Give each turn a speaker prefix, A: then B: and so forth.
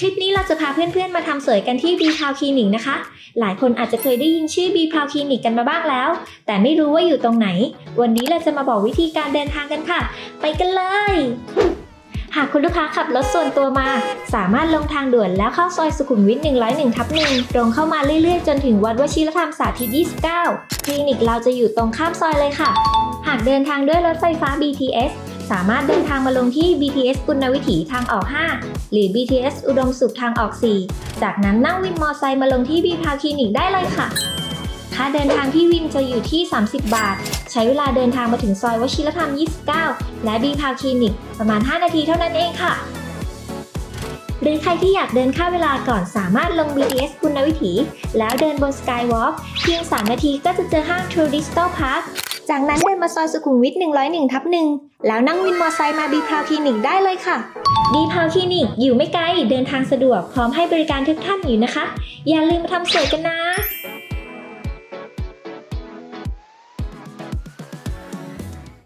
A: คลิปนี้เราจะพาเพื่อนๆ มาทำสวยกันที่ B p o w Clinic นะคะ หลายคนอาจจะเคยได้ยินชื่อ B p o w Clinic กันมาบ้างแล้ว แต่ไม่รู้ว่าอยู่ตรงไหน วันนี้เราจะมาบอกวิธีการเดินทางกันค่ะ ไปกันเลย หากคุณลูกค้าขับรถส่วนตัวมา สามารถลงทางด่วนแล้วเข้าซอยสุขุมวิท 101 ทับ1ตรงเข้ามาเรื่อยๆ จนถึงวัดวชิรธรรมสาธิต 29 คลินิกเราจะอยู่ตรงข้ามซอยเลยค่ะ หากเดินทางด้วยรถไฟฟ้า BTS สามารถเดินทางมาลงที่ BTS ปุณวิถีทางออก 5 หรือ BTS อุดมสุขทางออก 4 จากนั้นนั่งวินมอไซค์มาลงที่ B พาคลินิกได้เลยค่ะ ค่าเดินทางที่วินจะอยู่ที่ 30 บาท ใช้เวลาเดินทางมาถึงซอยวชิรธรรม 29 และ B พาคลินิกประมาณ 5 นาทีเท่านั้นเองค่ะ หรือใครที่อยากเดินค่าเวลาก่อนสามารถลง BTS ปุณณวิถี แล้วเดินบน Skywalk เพียง 3 นาทีก็จะเจอห้าง True Digital Park จากนั้นเดินมาซอยสุขุมวิท101ทับหนึ่งแล้วนั่งวินมอไซค์มาบีพาวคลินิกได้เลยค่ะ บีพาวคลินิกอยู่ไม่ไกล เดินทางสะดวกพร้อมให้บริการทุกท่านอยู่นะคะ อย่าลืมมาทำสวยกันนะ